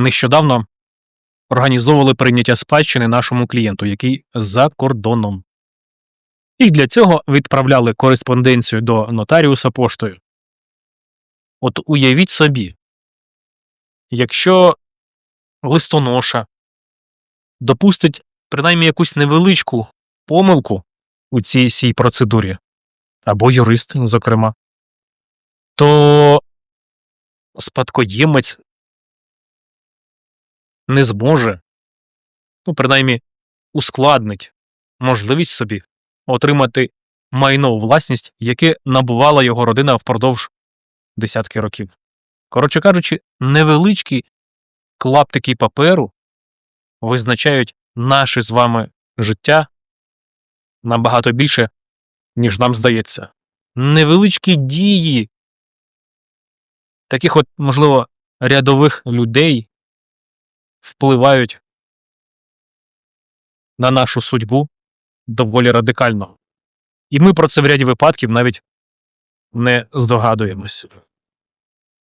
нещодавно організовували прийняття спадщини нашому клієнту, який за кордоном. І для цього відправляли кореспонденцію до нотаріуса поштою. От уявіть собі, якщо листоноша допустить принаймні якусь невеличку помилку у цій всій процедурі, або юрист, зокрема, то спадкоємець не зможе, ну, принаймні, ускладнить можливість собі отримати майно у власність, яке набувала його родина впродовж десятки років. Коротше кажучи, невеличкі клаптики паперу визначають наше з вами життя набагато більше, ніж нам здається. Невеличкі дії таких от, можливо, рядових людей впливають на нашу судьбу доволі радикально. І ми про це в ряді випадків навіть не здогадуємось.